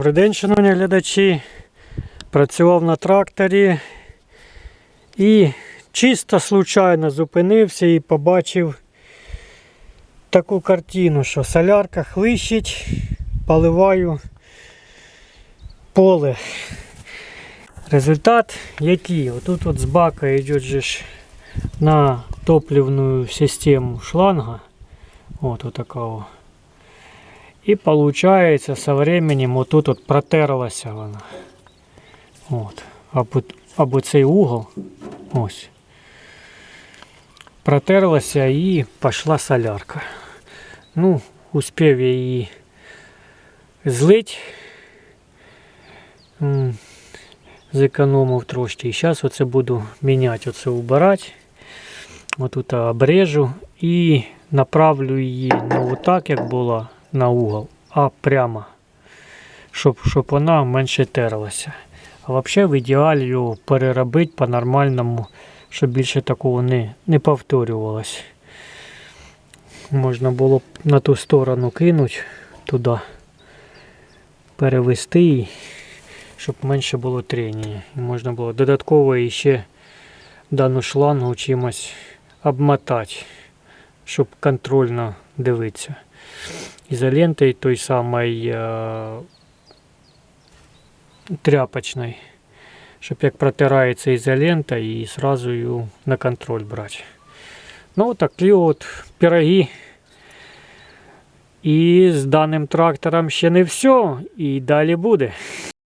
Добрий день, шановні глядачі. Працював на тракторі і чисто случайно зупинився і побачив таку картину, що солярка хлищить, поливаю поле. Результат який? Отут от з бака йде ж на топливную систему шланга. Вот такого. І получается со временем вот тут от протерлася вона. От. Або, або цей угол. Ось. Протерлася і пішла солярка. Ну, успів я її злить. Зекономив трошки. І зараз оце буду міняти, оце убирати. Отут обрежу і направлю її не отак, як була на угол, а прямо, щоб, щоб вона менше терлася. А взагалі в ідеалі його переробити по-нормальному, щоб більше такого не, не повторювалось. Можна було б на ту сторону кинути туди, перевести, її, щоб менше було трення. І можна було додатково ще дану шлангу чимось обмотати, щоб контрольно дивитися ізолентою той самой э, тряпочной, щоб як протирається ізолента і сразу її на контроль брать. Ну, такі от пироги. І з даним трактором ще не все, і далі буде.